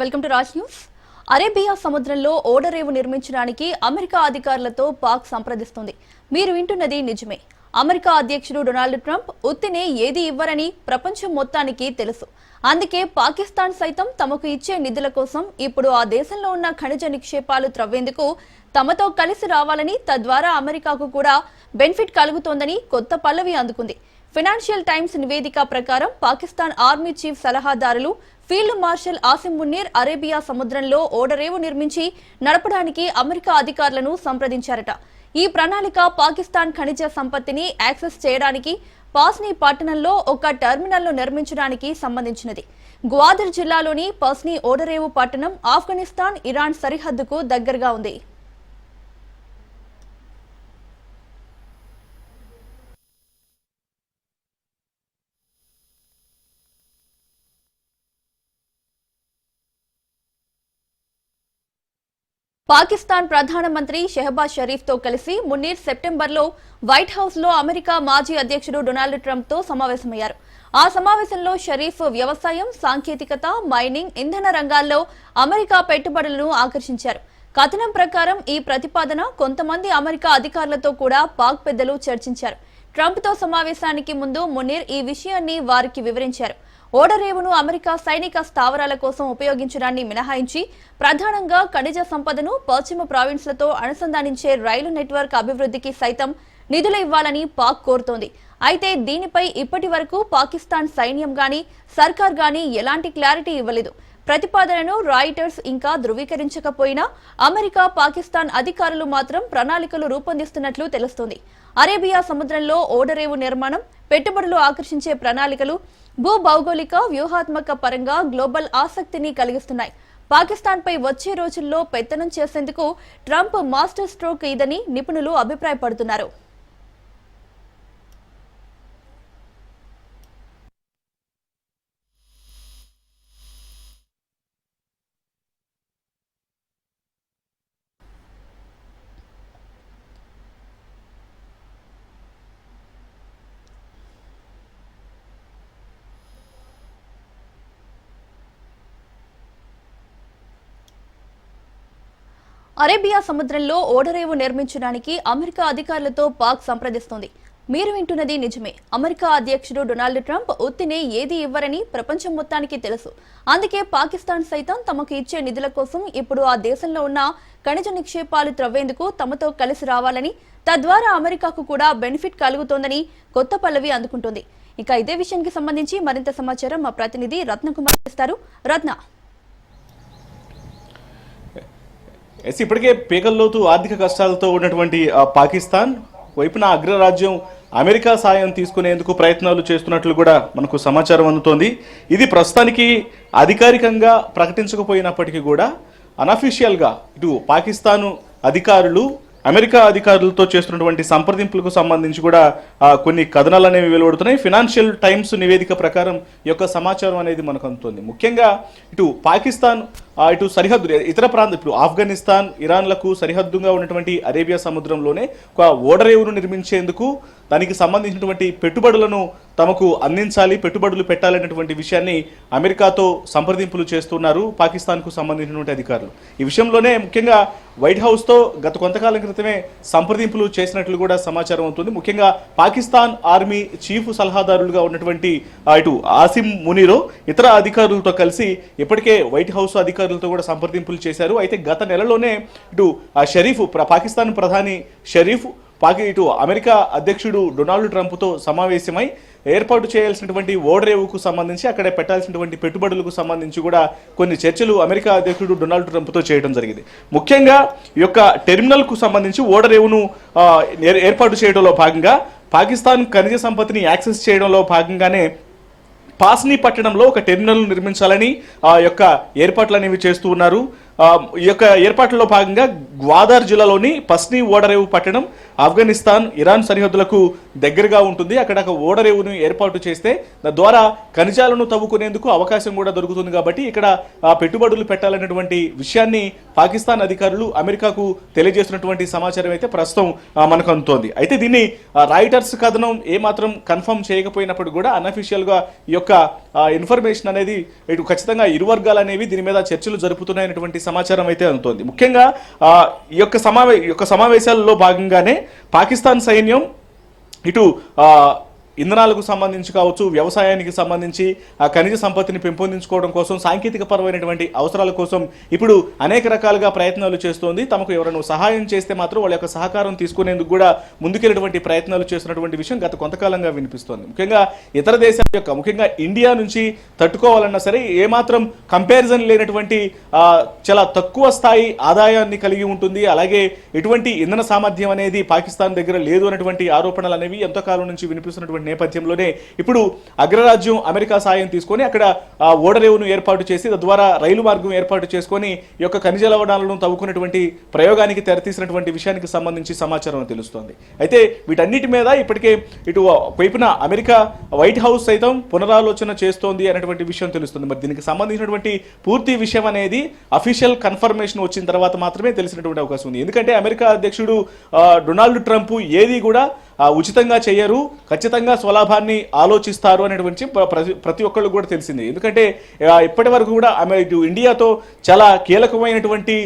Welcome to Raj news. Arabia సముద్రంలో ఓడరేవు నిర్మించడానికి అమెరికా అధికారులతో పాక్ సంప్రదిస్తుంది. మీరు వింటున్నది నిజమే. అమెరికా అధ్యక్షుడు డొనాల్డ్ ట్రంప్ ఉత్తినే ఏది ఇవ్వరని ప్రపంచం మొత్తానికి తెలుసు. అందుకే పాకిస్తాన్ సైతం తమకు ఇచ్చే నిధుల కోసం ఇప్పుడు ఆ దేశంలో ఉన్న ఖనిజ నిక్షేపాలు త్రవ్వేందుకు తమతో కలిసి రావాలని తద్వారా అమెరికాకు కూడా బెనిఫిట్ కలుగుతోందని కొత్త పల్లవి అందుకుంది. ఫినాన్షియల్ టైమ్స్ నివేదిక ప్రకారం పాకిస్తాన్ ఆర్మీ చీఫ్ సలహాదారులు field marshal Asim Munir Arabia సముద్రంలో ఓడరేవు నిర్మించి నడపడానికి అమెరికా అధికారులను సంప్రదించారట. ఈ ప్రణాళిక పాకిస్తాన్ ఖనిజ సంపత్తిని యాక్సెస్ చేయడానికి పాస్నీ పట్టణంలో ఒక టెర్మినల్ను నిర్మించడానికి సంబంధించినది. గ్వాదర్ జిల్లాలోని పస్నీ ఓడరేవు పట్టణం ఆఫ్ఘనిస్తాన్ ఇరాన్ సరిహద్దుకు దగ్గరగా ఉంది. పాకిస్తాన్ ప్రధానమంత్రి షెహబాజ్ షరీఫ్తో కలిసి మున్నీర్ సెప్టెంబర్లో వైట్ హౌస్లో అమెరికా మాజీ అధ్యక్షుడు డొనాల్డ్ ట్రంప్తో సమావేశమయ్యారు. ఆ సమావేశంలో షరీఫ్ వ్యవసాయం సాంకేతికత మైనింగ్ ఇంధన రంగాల్లో అమెరికా పెట్టుబడులను ఆకర్షించారు. కథనం ప్రకారం ఈ ప్రతిపాదన కొంతమంది అమెరికా అధికారులతో కూడా పాక్ పెద్దలు చర్చించారు. ట్రంప్తో సమావేశానికి ముందు మునీర్ ఈ విషయాన్ని వారికి వివరించారు. ఓడరేవును అమెరికా సైనిక స్థావరాల కోసం ఉపయోగించడాన్ని మినహాయించి ప్రధానంగా ఖనిజ సంపదను పశ్చిమ ప్రావిన్స్లతో అనుసంధానించే రైలు నెట్వర్క్ అభివృద్ధికి సైతం నిధులు ఇవ్వాలని పాక్ కోరుతోంది. అయితే దీనిపై ఇప్పటి వరకు పాకిస్తాన్ సైన్యం గాని సర్కార్ గాని ఎలాంటి క్లారిటీ ఇవ్వలేదు. ప్రతిపాదనను రాయిటర్స్ ఇంకా ధృవీకరించకపోయినా అమెరికా పాకిస్తాన్ అధికారులు మాత్రం ప్రణాళికలు రూపొందిస్తున్నట్లు తెలుస్తోంది. అరేబియా సముద్రంలో ఓడరేవు నిర్మాణం పెట్టుబడులు ఆకర్షించే ప్రణాళికలు భూభౌగోళిక వ్యూహాత్మక పరంగా గ్లోబల్ ఆసక్తిని కలిగిస్తున్నాయి. పాకిస్తాన్పై వచ్చే రోజుల్లో పెత్తనం చేసేందుకు ట్రంప్ మాస్టర్ స్ట్రోక్ ఇదని నిపుణులు అభిప్రాయపడుతున్నారు. అరేబియా సముద్రంలో ఓడరేవు నిర్మించడానికి అమెరికా అధికారులతో పాక్ సంప్రదిస్తోంది. మీరు వింటున్నది నిజమే. అమెరికా అధ్యక్షుడు డొనాల్డ్ ట్రంప్ ఒత్తిని ఏది ఇవ్వరని ప్రపంచం మొత్తానికి తెలుసు. అందుకే పాకిస్తాన్ సైతం తమకు ఇచ్చే నిధుల కోసం ఇప్పుడు ఆ దేశంలో ఉన్న ఖనిజ నిక్షేపాలు త్రవ్వేందుకు తమతో కలిసి రావాలని తద్వారా అమెరికాకు కూడా బెనిఫిట్ కలుగుతోందని కొత్త పల్లవి అందుకుంటుంది. ఇక ఇదే విషయానికి సంబంధించి మరింత సమాచారం మా ప్రతినిధి రత్నకుమార్ ఇస్తారు రత్న. ఎస్ ఇప్పటికే పీకల్లోతు ఆర్థిక కష్టాలతో ఉన్నటువంటి పాకిస్తాన్ వైపున అగ్రరాజ్యం అమెరికా సాయం తీసుకునేందుకు ప్రయత్నాలు చేస్తున్నట్లు కూడా మనకు సమాచారం అందుతోంది. ఇది ప్రస్తుతానికి అధికారికంగా ప్రకటించకపోయినప్పటికీ కూడా అనఫీషియల్గా ఇటు పాకిస్తాను అధికారులు అమెరికా అధికారులతో చేస్తున్నటువంటి సంప్రదింపులకు సంబంధించి కూడా కొన్ని కథనాలు అనేవి వెలువడుతున్నాయి. ఫినాన్షియల్ టైమ్స్ నివేదిక ప్రకారం యొక్క సమాచారం అనేది మనకు అందుతుంది. ముఖ్యంగా ఇటు పాకిస్తాన్ ఇటు సరిహద్దు ఇతర ప్రాంతం ఇప్పుడు ఆఫ్ఘనిస్తాన్ ఇరాన్లకు సరిహద్దుగా ఉన్నటువంటి అరేబియా సముద్రంలోనే ఒక ఓడరేవును నిర్మించేందుకు దానికి సంబంధించినటువంటి పెట్టుబడులను తమకు అందించాలి పెట్టుబడులు పెట్టాలనేటువంటి విషయాన్ని అమెరికాతో సంప్రదింపులు చేస్తున్నారు పాకిస్తాన్కు సంబంధించినటువంటి అధికారులు. ఈ విషయంలోనే ముఖ్యంగా వైట్ హౌస్తో గత కొంతకాలం క్రితమే సంప్రదింపులు చేసినట్లు కూడా సమాచారం అవుతుంది. ముఖ్యంగా పాకిస్తాన్ ఆర్మీ చీఫ్ సలహాదారులుగా ఉన్నటువంటి ఇటు ఆసిమ్ మునీరో ఇతర అధికారులతో కలిసి ఇప్పటికే వైట్ హౌస్ అధికారులతో కూడా సంప్రదింపులు చేశారు. అయితే గత నెలలోనే ఇటు ఆ షరీఫ్ పాకిస్తాన్ ప్రధాని షరీఫ్ పాకి ఇటు అమెరికా అధ్యక్షుడు డొనాల్డ్ ట్రంప్తో సమావేశమై ఏర్పాటు చేయాల్సినటువంటి ఓడరేవుకు సంబంధించి అక్కడ పెట్టాల్సినటువంటి పెట్టుబడులకు సంబంధించి కూడా కొన్ని చర్చలు అమెరికా అధ్యక్షుడు డొనాల్డ్ ట్రంప్తో చేయడం జరిగింది. ముఖ్యంగా ఈ యొక్క టెర్మినల్కు సంబంధించి ఓడరేవును ఏర్- ఏర్పాటు చేయడంలో భాగంగా పాకిస్తాన్ ఖనిజ సంపత్తిని యాక్సెస్ చేయడంలో భాగంగానే పాస్ని పట్టణంలో ఒక టెర్మినల్ నిర్మించాలని ఆ యొక్క ఏర్పాట్లు అనేవి చేస్తూ ఉన్నారు. ఈ యొక్క ఏర్పాట్లలో భాగంగా గ్వాదార్ జిల్లాలోని పస్ని ఓడరేవు పట్టణం ఆఫ్ఘనిస్తాన్ ఇరాన్ సరిహద్దులకు దగ్గరగా ఉంటుంది. అక్కడ ఒక ఓడరేవును ఏర్పాటు చేస్తే ద్వారా ఖనిజాలను తవ్వుకునేందుకు అవకాశం కూడా దొరుకుతుంది కాబట్టి ఇక్కడ పెట్టుబడులు పెట్టాలనేటువంటి విషయాన్ని పాకిస్తాన్ అధికారులు అమెరికాకు తెలియజేస్తున్నటువంటి సమాచారం అయితే ప్రస్తుతం మనకు అందుతోంది. అయితే దీన్ని రాయిటర్స్ కథనం ఏమాత్రం కన్ఫర్మ్ చేయకపోయినప్పుడు కూడా అన్అఫీషియల్గా ఈ యొక్క ఇన్ఫర్మేషన్ అనేది ఇటు ఖచ్చితంగా ఇరు వర్గాలు అనేవి దీని మీద చర్చలు జరుపుతున్నాయనేటువంటి సమాచారం అయితే అందుతోంది. ముఖ్యంగా ఆ, ఈ యొక్క సమావే ఈ యొక్క సమావేశాల్లో భాగంగానే పాకిస్తాన్ సైన్యం ఇటు ఆ, ఇంధనాలకు సంబంధించి కావచ్చు వ్యవసాయానికి సంబంధించి ఆ ఖనిజ సంపత్తిని పెంపొందించుకోవడం కోసం సాంకేతిక పరమైనటువంటి అవసరాల కోసం ఇప్పుడు అనేక రకాలుగా ప్రయత్నాలు చేస్తోంది. తమకు ఎవరైనా సహాయం చేస్తే మాత్రం వాళ్ళ యొక్క సహకారం తీసుకునేందుకు కూడా ముందుకెళ్ళినటువంటి ప్రయత్నాలు చేస్తున్నటువంటి విషయం గత కొంతకాలంగా వినిపిస్తోంది. ముఖ్యంగా ఇతర దేశాల యొక్క ముఖ్యంగా ఇండియా నుంచి తట్టుకోవాలన్నా సరే ఏమాత్రం కంపారిజన్ లేనటువంటి చాలా తక్కువ స్థాయి ఆదాయాన్ని కలిగి ఉంటుంది. అలాగే ఎటువంటి ఇంధన సామర్థ్యం అనేది పాకిస్తాన్ దగ్గర లేదు అనేటువంటి ఆరోపణలు అనేవి ఎంతో కాలం నుంచి వినిపిస్తున్నటువంటి నేపథ్యంలోనే ఇప్పుడు అగ్రరాజ్యం అమెరికా సాయం తీసుకొని అక్కడ ఓడరేవును ఏర్పాటు చేసి తద్వారా రైలు మార్గం ఏర్పాటు చేసుకొని ఈ యొక్క ఖనిజ లవణాలను తవ్వుకున్నటువంటి ప్రయోగానికి తెరతీసినటువంటి విషయానికి సంబంధించి సమాచారం తెలుస్తోంది. అయితే వీటన్నిటి మీద ఇప్పటికే ఇటు వైపున అమెరికా వైట్ హౌస్ సైతం పునరాలోచన చేస్తోంది అనేటువంటి విషయం తెలుస్తుంది. మరి దీనికి సంబంధించినటువంటి పూర్తి విషయం అనేది అఫీషియల్ కన్ఫర్మేషన్ వచ్చిన తర్వాత మాత్రమే తెలిసినటువంటి అవకాశం ఉంది. ఎందుకంటే అమెరికా అధ్యక్షుడు డొనాల్డ్ ట్రంప్ ఏది కూడా ఉచితంగా చేయరు ఖచ్చితంగా స్వలాభాన్ని ఆలోచిస్తారు అనేటువంటి ప్ర- ప్రతి- ఒక్కళ్ళు కూడా తెలిసింది. ఎందుకంటే ఇప్పటి వరకు కూడా ఆమె ఇండియాతో చాలా కీలకమైనటువంటి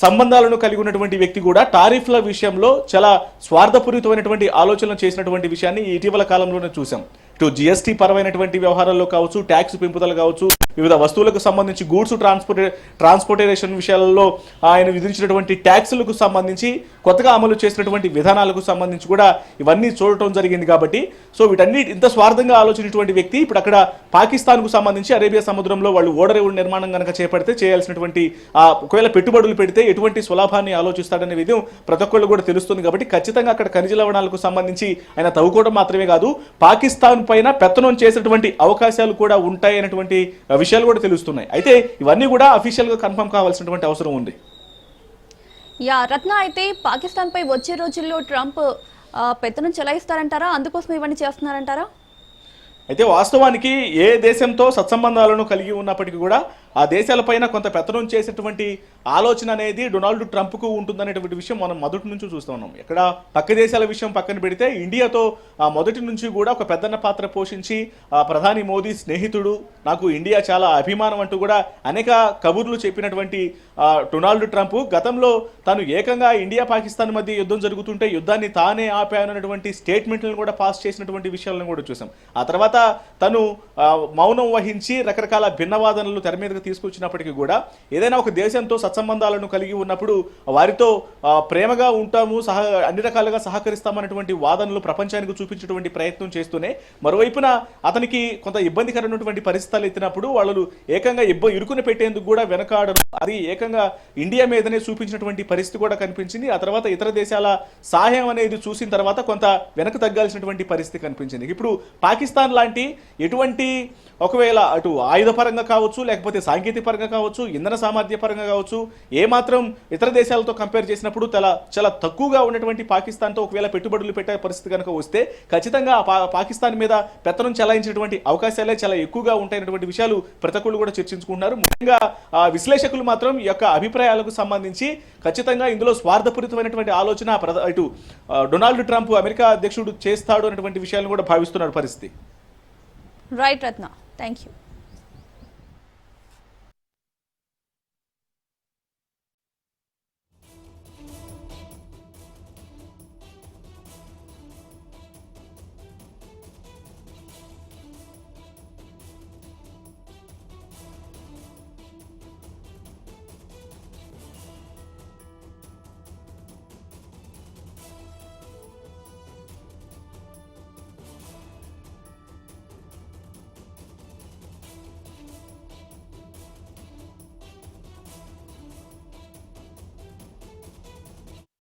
సంబంధాలను కలిగి ఉన్నటువంటి వ్యక్తి కూడా టారిఫ్ల విషయంలో చాలా స్వార్థపూరితమైనటువంటి ఆలోచనలు చేసినటువంటి విషయాన్ని ఇటీవల కాలంలోనే చూసాం ఇటు జిఎస్టీ పరమైనటువంటి వ్యవహారాల్లో కావచ్చు ట్యాక్స్ పెంపుదల కావచ్చు వివిధ వస్తువులకు సంబంధించి గూడ్స్ ట్రాన్స్పోర్టే ట్రాన్స్పోర్టేషన్ విషయాలలో ఆయన విధించినటువంటి ట్యాక్సులకు సంబంధించి కొత్తగా అమలు చేసినటువంటి విధానాలకు సంబంధించి కూడా ఇవన్నీ చూడటం జరిగింది కాబట్టి సో వీటన్ని ఇంత స్వార్థంగా ఆలోచించినటువంటి వ్యక్తి ఇప్పుడు అక్కడ పాకిస్తాన్కు సంబంధించి అరేబియా సముద్రంలో వాళ్ళు ఓడరేవుల నిర్మాణం కనుక చేపడితే చేయాల్సినటువంటి ఒకవేళ పెట్టుబడులు పెడితే ఎటువంటి స్వలాభాన్ని ఆలోచిస్తాడనే విధం ప్రతి ఒక్కళ్ళు కూడా తెలుస్తుంది కాబట్టి ఖచ్చితంగా అక్కడ ఖనిజ లవణాలకు సంబంధించి ఆయన తవ్వుకోవడం మాత్రమే కాదు పాకిస్తాన్ పైన పెత్తనం చేసేటువంటి అవకాశాలు కూడా ఉంటాయి అనేటువంటి విషయాలు కూడా తెలుస్తున్నాయి. అయితే ఇవన్నీ కూడా అఫీషియల్గా కన్ఫర్మ్ కావాల్సినటువంటి అవసరం ఉంది. యా రత్న అయితే పాకిస్తాన్ పై వచ్చే రోజుల్లో ట్రంప్ పెత్తనం చెలాయిస్తారంటారా? అందుకోసం ఇవన్నీ చేస్తున్నారంటారా? అయితే వాస్తవానికి ఏ దేశంతో సత్సంబంధాలను కలిగి ఉన్నప్పటికీ కూడా ఆ దేశాలపైన కొంత పెత్తనం చేసేటువంటి ఆలోచన అనేది డొనాల్డ్ ట్రంప్కు ఉంటుందనేటువంటి విషయం మనం మొదటి నుంచి చూస్తూ ఉన్నాం. ఎక్కడ పక్క దేశాల విషయం పక్కన పెడితే ఇండియాతో మొదటి నుంచి కూడా ఒక పెద్దన్న పాత్ర పోషించి ప్రధాని మోదీ స్నేహితుడు నాకు ఇండియా చాలా అభిమానం అంటూ కూడా అనేక కబుర్లు చెప్పినటువంటి డొనాల్డ్ ట్రంప్ గతంలో తాను ఏకంగా ఇండియా పాకిస్తాన్ మధ్య యుద్ధం జరుగుతుంటే యుద్ధాన్ని తానే ఆపానటువంటి స్టేట్మెంట్లను కూడా పాస్ చేసినటువంటి విషయాలను కూడా చూసాం. ఆ తర్వాత తను మౌనం వహించి రకరకాల భిన్నవాదనలు తెర మీదకి తీసుకొచ్చినప్పటికీ కూడా ఏదైనా ఒక దేశంతో సత్సంబంధాలను కలిగి ఉన్నప్పుడు వారితో ప్రేమగా ఉంటాము సహ అన్ని రకాలుగా సహకరిస్తామన్నటువంటి వాదనలు ప్రపంచానికి చూపించేటువంటి ప్రయత్నం చేస్తూనే మరోవైపున అతనికి కొంత ఇబ్బందికరమైనటువంటి పరిస్థితులు ఎత్తినప్పుడు వాళ్ళు ఏకంగా ఇబ్బ ఇరుకుని పెట్టేందుకు కూడా వెనకాడరు. అది ఏకంగా ఇండియా మీదనే చూపించినటువంటి పరిస్థితి కూడా కనిపించింది. ఆ తర్వాత ఇతర దేశాల సహాయం అనేది చూసిన తర్వాత కొంత వెనక తగ్గాల్సినటువంటి పరిస్థితి కనిపించింది. ఇప్పుడు పాకిస్తాన్ లాంటి ఎటువంటి ఒకవేళ అటు ఆయుధ పరంగా కావచ్చు లేకపోతే సాంకేతిక పరంగా కావచ్చు ఇంధన సామర్థ్య పరంగా కావచ్చు ఏమాత్రం ఇతర దేశాలతో కంపేర్ చేసినప్పుడు చాలా చాలా తక్కువగా ఉన్నటువంటి పాకిస్తాన్తో ఒకవేళ పెట్టుబడులు పెట్టే పరిస్థితి కనుక వస్తే ఖచ్చితంగా పా- పాకిస్తాన్ మీద పెత్తనం చెలాయించినటువంటి అవకాశాలే చాలా ఎక్కువగా ఉంటాయన్నటువంటి విషయాలు ప్రతి ఒక్కళ్ళు కూడా చర్చించుకుంటున్నారు. ముఖ్యంగా విశ్లేషకులు మాత్రం ఈ యొక్క అభిప్రాయాలకు సంబంధించి ఖచ్చితంగా ఇందులో స్వార్థపూరితమైనటువంటి ఆలోచన ప్రధ- ఇటు డొనాల్డ్ ట్రంప్ అమెరికా అధ్యక్షుడు చేస్తాడు అనేటువంటి విషయాలను కూడా భావిస్తున్నారు పరిస్థితి. Right Ratna thank you